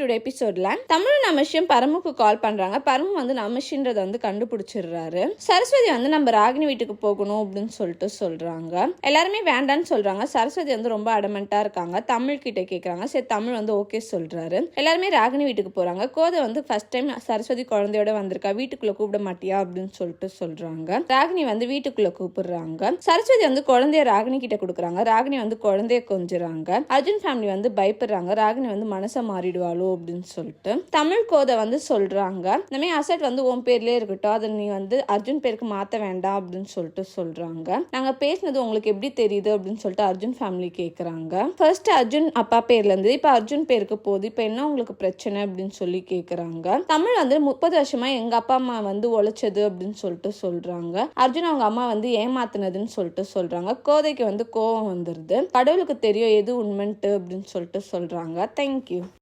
Today எபிசோட்ல தமிழ் நமஷியும் பரமுக்கு கால் பண்றாங்க. பரமு வந்து நமஷின்றத வந்து கண்டுபிடிச்சிடுறாரு. சரஸ்வதி வந்து நம்ம ராகினி வீட்டுக்கு போகணும் அப்படின்னு சொல்லிட்டு சொல்றாங்க. எல்லாருமே வேண்டான்னு சொல்றாங்க. சரஸ்வதி வந்து ரொம்ப அடமெண்டா இருக்காங்க. தமிழ் கிட்ட கேக்குறாங்க. சரி தமிழ் வந்து ஓகே சொல்றாரு. எல்லாருமே ராகினி வீட்டுக்கு போறாங்க. கோதை வந்து ஃபர்ஸ்ட் டைம் சரஸ்வதி குழந்தையோட வந்திருக்கா. வீட்டுக்குள்ள கூப்பிட மாட்டியா அப்படின்னு சொல்லிட்டு சொல்றாங்க. ராகினி வந்து வீட்டுக்குள்ள கூப்பிடுறாங்க. சரஸ்வதி வந்து குழந்தைய ராகினி கிட்ட கொடுக்குறாங்க. ராகினி வந்து குழந்தைய கொஞ்சுறாங்க. அர்ஜுன் ஃபேமிலி வந்து பயப்படுறாங்க. ராகினி வந்து மனசை மாறிடுவாளோ அப்படின்னு சொல்லிட்டு. தமிழ் கோதை வந்து சொல்றாங்க. இந்த மாதிரி அசட் வந்து உன் பேர்லயே இருக்கட்டும். அதை நீ வந்து அர்ஜுன் பேருக்கு மாத்த வேண்டாம் அப்படின்னு சொல்லிட்டு சொல்றாங்க. நாங்க பேசினது உங்களுக்கு எப்படி தெரியுது அப்படின்னு சொல்லிட்டு அர்ஜுன் ஃபேமிலி கேக்குறாங்க. ஃபர்ஸ்ட் அர்ஜுன் அப்பா பேர்ல இருந்து இப்ப அர்ஜுன் பேருக்கு போகுது. இப்ப என்ன உங்களுக்கு பிரச்சனை அப்படின்னு சொல்லி கேக்குறாங்க. தமிழ் வந்து முப்பது வருஷமா எங்க அப்பா அம்மா வந்து உழைச்சது அப்படின்னு சொல்லிட்டு சொல்றாங்க. அர்ஜுன் அவங்க அம்மா வந்து ஏமாத்தினதுன்னு சொல்லிட்டு சொல்றாங்க. கோதைக்கு வந்து கோவம் வந்துருது. கடவுளுக்கு தெரியும் எது உண்மைன்ட்டு அப்படின்னு சொல்லிட்டு சொல்றாங்க. தேங்க்யூ